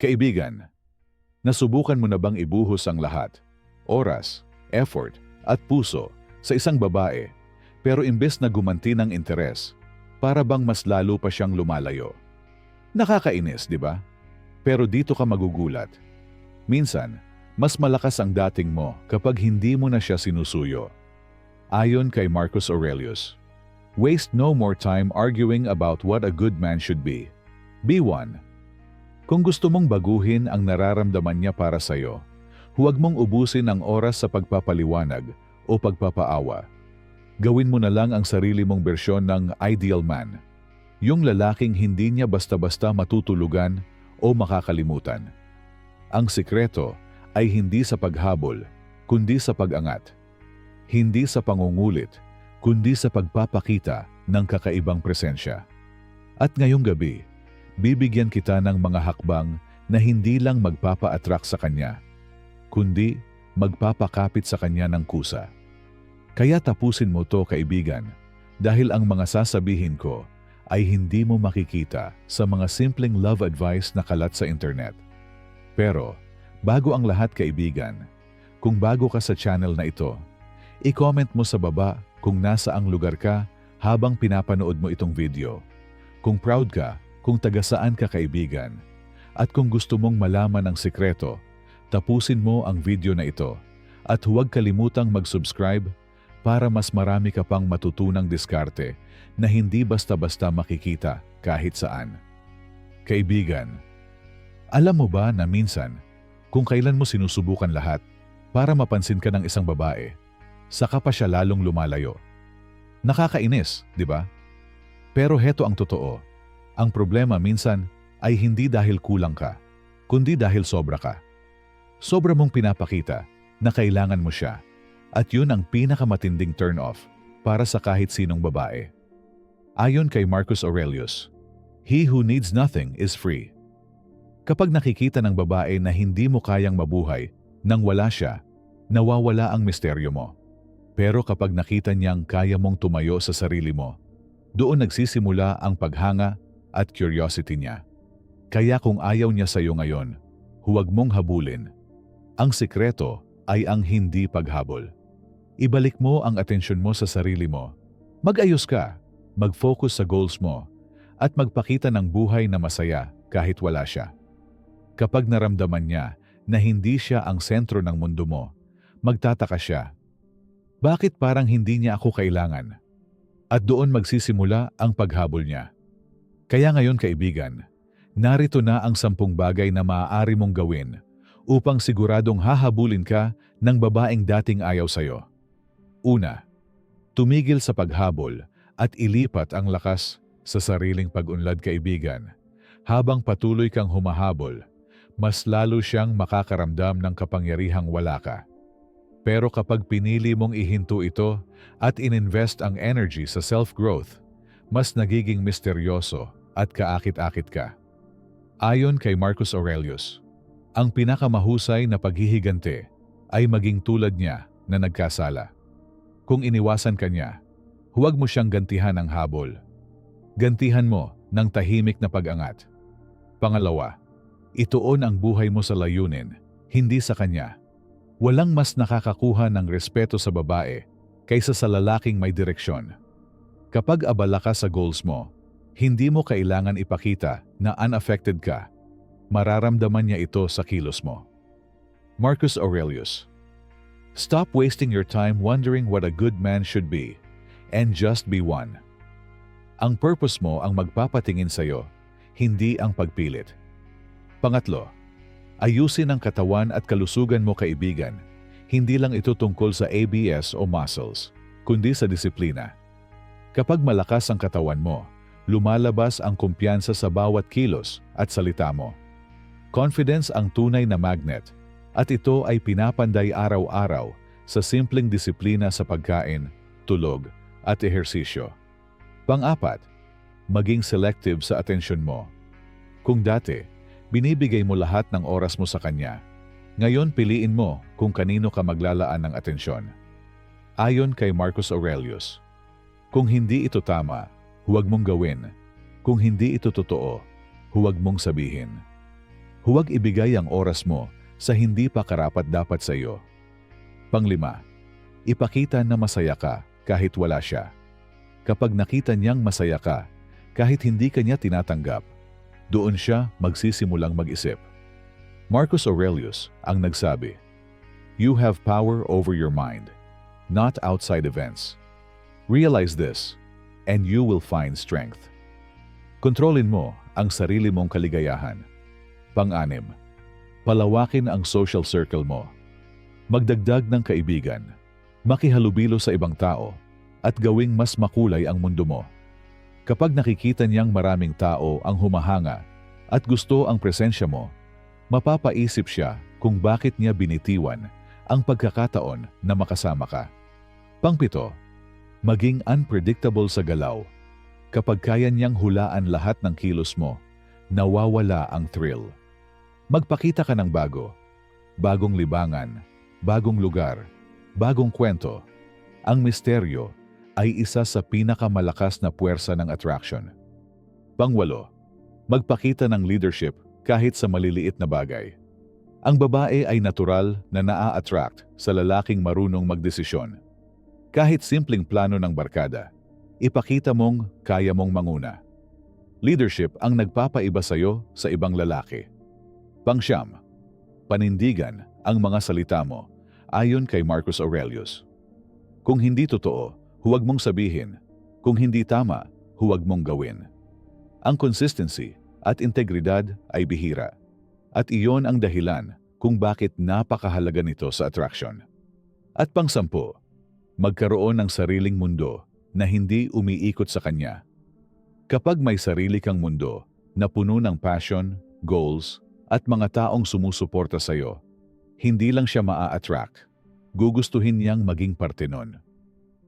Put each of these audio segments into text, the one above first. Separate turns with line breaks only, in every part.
Kaibigan, nasubukan mo na bang ibuhos ang lahat, oras, effort, at puso sa isang babae, pero imbes na gumanti ng interes, para bang mas lalo pa siyang lumalayo? Nakakainis, di ba? Pero dito ka magugulat. Minsan, mas malakas ang dating mo kapag hindi mo na siya sinusuyo. Ayon kay Marcus Aurelius, Waste no more time arguing about what a good man should be. Be one. Kung gusto mong baguhin ang nararamdaman niya para sa'yo, huwag mong ubusin ang oras sa pagpapaliwanag o pagpapaawa. Gawin mo na lang ang sarili mong bersyon ng ideal man. Yung lalaking hindi niya basta-basta matutulugan o makakalimutan. Ang sikreto ay hindi sa paghabol, kundi sa pag-angat. Hindi sa pangungulit, kundi sa pagpapakita ng kakaibang presensya. At ngayong gabi, bibigyan kita ng mga hakbang na hindi lang magpapa-attract sa kanya, kundi magpapakapit sa kanya ng kusa. Kaya tapusin mo to kaibigan, dahil ang mga sasabihin ko ay hindi mo makikita sa mga simpleng love advice na kalat sa internet. Pero, bago ang lahat kaibigan, kung bago ka sa channel na ito, i-comment mo sa baba kung nasa ang lugar ka habang pinapanood mo itong video. Kung proud ka kung taga saan ka kaibigan. At kung gusto mong malaman ang sikreto, tapusin mo ang video na ito at huwag kalimutang mag-subscribe para mas marami ka pang matutunang diskarte na hindi basta-basta makikita kahit saan. Kaibigan, alam mo ba na minsan, kung kailan mo sinusubukan lahat para mapansin ka ng isang babae, saka pa siya lalong lumalayo. Nakakainis, di ba? Pero heto ang totoo. Ang problema minsan ay hindi dahil kulang ka, kundi dahil sobra ka. Sobra mong pinapakita na kailangan mo siya at yun ang pinakamatinding turn-off para sa kahit sinong babae. Ayon kay Marcus Aurelius, He who needs nothing is free. Kapag nakikita ng babae na hindi mo kayang mabuhay nang wala siya, nawawala ang misteryo mo. Pero kapag nakita niyang kaya mong tumayo sa sarili mo, doon nagsisimula ang paghanga at curiosity niya. Kaya kung ayaw niya sa iyo ngayon, huwag mong habulin. Ang sikreto ay ang hindi paghabol. Ibalik mo ang atensyon mo sa sarili mo. Mag-ayos ka, mag-focus sa goals mo, at magpakita ng buhay na masaya kahit wala siya. Kapag naramdaman niya na hindi siya ang sentro ng mundo mo, magtataka siya. Bakit parang hindi niya ako kailangan? At doon magsisimula ang paghabol niya. Kaya ngayon kaibigan, narito na ang sampung bagay na maaari mong gawin upang siguradong hahabulin ka ng babaeng dating ayaw sa'yo. Una, tumigil sa paghabol at ilipat ang lakas sa sariling pag-unlad kaibigan. Habang patuloy kang humahabol, mas lalo siyang makakaramdam ng kapangyarihang wala ka. Pero kapag pinili mong ihinto ito at ininvest ang energy sa self-growth, mas nagiging misteryoso at kaakit-akit ka. Ayon kay Marcus Aurelius, ang pinakamahusay na paghihigante ay maging tulad niya na nagkasala. Kung iniwasan ka niya, huwag mo siyang gantihan ng habol. Gantihan mo ng tahimik na pag-angat. Pangalawa, ituon ang buhay mo sa layunin, hindi sa kanya. Walang mas nakakakuha ng respeto sa babae kaysa sa lalaking may direksyon. Kapag abala ka sa goals mo, hindi mo kailangan ipakita na unaffected ka. Mararamdaman niya ito sa kilos mo. Marcus Aurelius Stop wasting your time wondering what a good man should be and just be one. Ang purpose mo ang magpapatingin sa'yo, hindi ang pagpilit. Pangatlo, ayusin ang katawan at kalusugan mo kaibigan. Hindi lang ito tungkol sa ABS o muscles, kundi sa disiplina. Kapag malakas ang katawan mo, lumalabas ang kumpiyansa sa bawat kilos at salita mo. Confidence ang tunay na magnet at ito ay pinapanday araw-araw sa simpleng disiplina sa pagkain, tulog at ehersisyo. Pang-apat, maging selective sa atensyon mo. Kung dati, binibigay mo lahat ng oras mo sa kanya, ngayon piliin mo kung kanino ka maglalaan ng atensyon. Ayon kay Marcus Aurelius, kung hindi ito tama, huwag mong gawin. Kung hindi ito totoo, huwag mong sabihin. Huwag ibigay ang oras mo sa hindi pa karapat-dapat sa iyo. Panglima, ipakita na masaya ka kahit wala siya. Kapag nakita niyang masaya ka, kahit hindi ka niya tinatanggap, doon siya magsisimulang mag-isip. Marcus Aurelius ang nagsabi, You have power over your mind, not outside events. Realize this, and you will find strength. Kontrolin mo ang sarili mong kaligayahan. Pang-anim, palawakin ang social circle mo. Magdagdag ng kaibigan, makihalubilo sa ibang tao, at gawing mas makulay ang mundo mo. Kapag nakikita niyang maraming tao ang humahanga at gusto ang presensya mo, mapapaisip siya kung bakit niya binitiwan ang pagkakataon na makasama ka. Pangpito, maging unpredictable sa galaw. Kapag kaya niyang hulaan lahat ng kilos mo, nawawala ang thrill. Magpakita ka ng bago. Bagong libangan, bagong lugar, bagong kwento. Ang misteryo ay isa sa pinakamalakas na puwersa ng attraction. Pangwalo, magpakita ng leadership kahit sa maliliit na bagay. Ang babae ay natural na naa-attract sa lalaking marunong magdesisyon. Kahit simpleng plano ng barkada, ipakita mong kaya mong manguna. Leadership ang nagpapaiba sa iyo sa ibang lalaki. Pangsyam, panindigan ang mga salita mo ayon kay Marcus Aurelius. Kung hindi totoo, huwag mong sabihin. Kung hindi tama, huwag mong gawin. Ang consistency at integridad ay bihira. At iyon ang dahilan kung bakit napakahalaga nito sa attraction. At pangsampu, magkaroon ng sariling mundo na hindi umiikot sa kanya. Kapag may sarili kang mundo na puno ng passion, goals, at mga taong sumusuporta sa iyo, hindi lang siya maa-attract, gugustuhin niyang maging parte nun.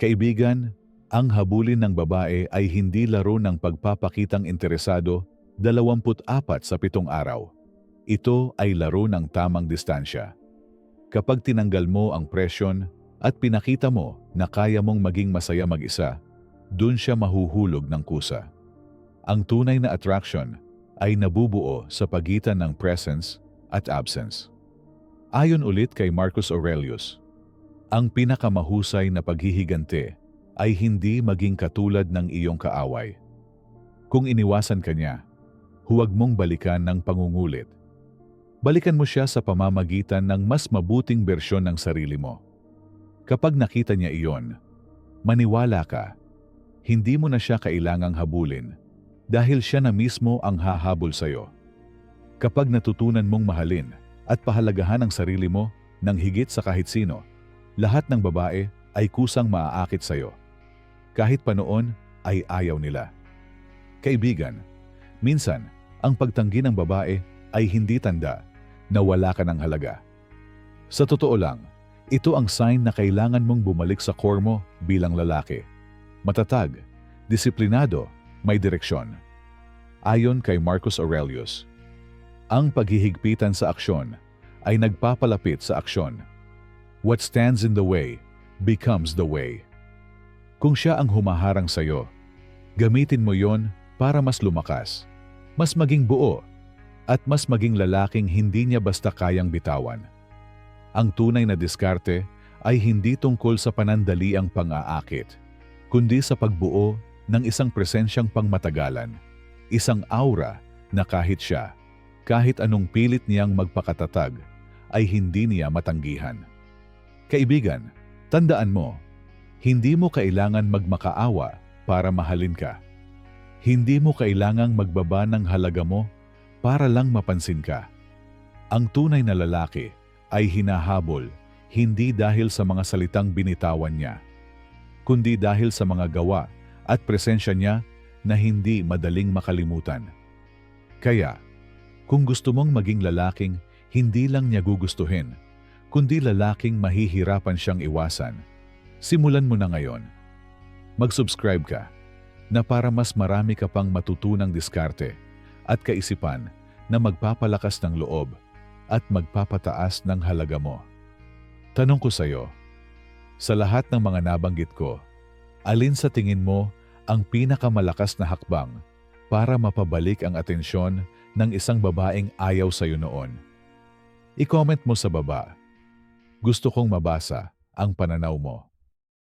Kaibigan, ang habulin ng babae ay hindi laro ng pagpapakitang interesado 24 sa pitong araw. Ito ay laro ng tamang distansya. Kapag tinanggal mo ang presyon at pinakita mo na kaya mong maging masaya mag-isa, dun siya mahuhulog ng kusa. Ang tunay na attraction ay nabubuo sa pagitan ng presence at absence. Ayon ulit kay Marcus Aurelius, ang pinakamahusay na paghihigante ay hindi maging katulad ng iyong kaaway. Kung iniwasan ka niya, huwag mong balikan ng pangungulit. Balikan mo siya sa pamamagitan ng mas mabuting bersyon ng sarili mo. Kapag nakita niya iyon, maniwala ka, hindi mo na siya kailangang habulin dahil siya na mismo ang hahabol sa iyo. Kapag natutunan mong mahalin at pahalagahan ang sarili mo ng higit sa kahit sino, lahat ng babae ay kusang maaakit sa iyo. Kahit pa noon ay ayaw nila. Kaibigan, minsan ang pagtanggi ng babae ay hindi tanda na wala ka ng halaga. Sa totoo lang, ito ang sign na kailangan mong bumalik sa core mo bilang lalaki. Matatag, disiplinado, may direksyon. Ayon kay Marcus Aurelius, ang paghihigpitan sa aksyon ay nagpapalapit sa aksyon. What stands in the way becomes the way. Kung siya ang humaharang sa iyo, gamitin mo yon para mas lumakas, mas maging buo, at mas maging lalaking hindi niya basta kayang bitawan. Ang tunay na diskarte ay hindi tungkol sa panandaliang pang-aakit, kundi sa pagbuo ng isang presensyang pangmatagalan, isang aura na kahit siya, kahit anong pilit niyang magpakatatag, ay hindi niya matanggihan. Kaibigan, tandaan mo, hindi mo kailangan magmakaawa para mahalin ka. Hindi mo kailangang magbaba ng halaga mo para lang mapansin ka. Ang tunay na lalaki ay hinahabol hindi dahil sa mga salitang binitawan niya, kundi dahil sa mga gawa at presensya niya na hindi madaling makalimutan. Kaya, kung gusto mong maging lalaking hindi lang niya gugustuhin, kundi lalaking mahihirapan siyang iwasan, simulan mo na ngayon. Mag-subscribe ka na para mas marami ka pang matutunang diskarte at kaisipan na magpapalakas ng loob at magpapataas ng halaga mo. Tanong ko sa iyo, sa lahat ng mga nabanggit ko, alin sa tingin mo ang pinakamalakas na hakbang para mapabalik ang atensyon ng isang babaeng ayaw sa'yo noon? I-comment mo sa baba. Gusto kong mabasa ang pananaw mo.